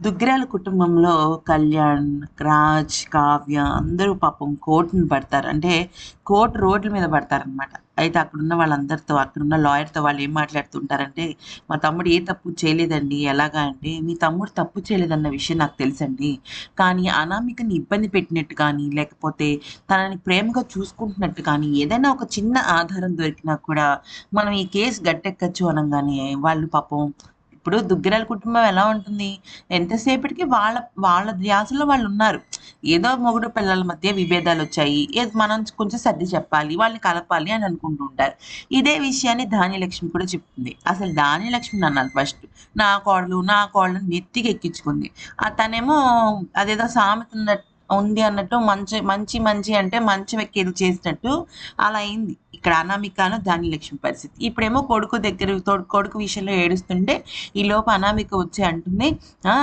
దుగ్గిరాల కుటుంబంలో కళ్యాణ్ రాజ్ కావ్య అందరూ పాపం కోర్టును పడతారు. అంటే కోర్టు రోడ్ల మీద పడతారనమాట అయితే అక్కడున్న వాళ్ళందరితో అక్కడున్న లాయర్తో వాళ్ళు ఏం మాట్లాడుతుంటారంటే మా తమ్ముడు ఏ తప్పు చేయలేదండి ఎలాగా అంటే మీ తమ్ముడు తప్పు చేయలేదన్న విషయం నాకు తెలుసండి. కానీ అనామికని ఇబ్బంది పెట్టినట్టు కానీ లేకపోతే తనని ప్రేమగా చూసుకుంటున్నట్టు కానీ ఏదైనా ఒక చిన్న ఆధారం దొరికినా కూడా మనం ఈ కేసు గట్టెక్కచ్చు అనగానే వాళ్ళు పాపం ఇప్పుడు దుగ్గిరాల కుటుంబం ఎలా ఉంటుంది? ఎంతసేపటికి వాళ్ళ వాళ్ళ ధ్యాసలో వాళ్ళు ఉన్నారు. ఏదో మొగుడు పిల్లల మధ్య విభేదాలు వచ్చాయి. ఏదో మనం కొంచెం సర్ది చెప్పాలి వాళ్ళని కలపాలి అని అనుకుంటూ ఉంటారు. ఇదే విషయాన్ని ధాన్యలక్ష్మి కూడా చెప్తుంది. అసలు ధాన్యలక్ష్మి అన్నారు ఫస్ట్ నా కోడలు నా కోడలు నెత్తికి ఎక్కించుకుంది. తనేమో అదేదో సామెత ఉన్నట్టు ఉంది అన్నట్టు మంచి మంచి మంచి అంటే మంచి వెక్కేది చేసినట్టు అలా అయింది. ఇక్కడ అనామికను ధాన్యలక్ష్మి పరిస్థితి. ఇప్పుడేమో కొడుకు దగ్గర కొడుకు విషయంలో ఏడుస్తుంటే ఈ లోపు అనామిక వచ్చి అంటుంది "ఆ,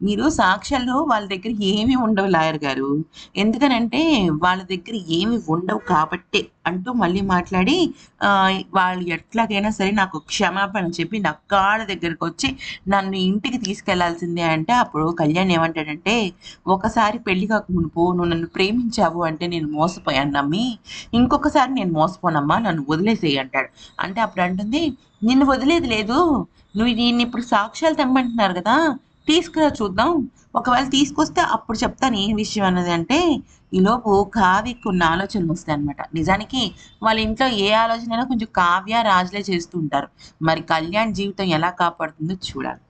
మీరు సాక్ష్యాలు వాళ్ళ దగ్గర ఏమీ ఉండవు లాయర్ గారు. ఎందుకనంటే వాళ్ళ దగ్గర ఏమి ఉండవు కాబట్టే అంటూ మళ్ళీ మాట్లాడి "ఆ, వాళ్ళు ఎట్లాగైనా సరే నాకు క్షమాపణ చెప్పి నా కాళ్ళ దగ్గరకు వచ్చి నన్ను ఇంటికి తీసుకెళ్ళాల్సిందే అంటే అప్పుడు కళ్యాణ్ ఏమంటాడంటే ఒకసారి పెళ్ళి కాక మునుపు నువ్వు నన్ను ప్రేమించావు అంటే నేను మోసపోయాను నమ్మి. ఇంకొకసారి నేను మోసపోనమ్మా నన్ను వదిలేసేయి అంటాడు. అంటే అప్పుడు అంటుంది నిన్ను వదిలేదు లేదు. నువ్వు దీన్ని ఇప్పుడు సాక్ష్యాలు తెమ్మంటున్నారు కదా తీసుకురా చూద్దాం. ఒకవేళ తీసుకొస్తే అప్పుడు చెప్తాను ఏం విషయం అన్నది అంటే ఈలోపు కావ్యకి కొన్ని ఆలోచనలు వస్తాయి అనమాట నిజానికి వాళ్ళ ఇంట్లో ఏ ఆలోచన అయినా కొంచెం కావ్య రాజులే చేస్తూ ఉంటారు. మరి కళ్యాణ్ జీవితం ఎలా కాపాడుతుందో చూడాలి.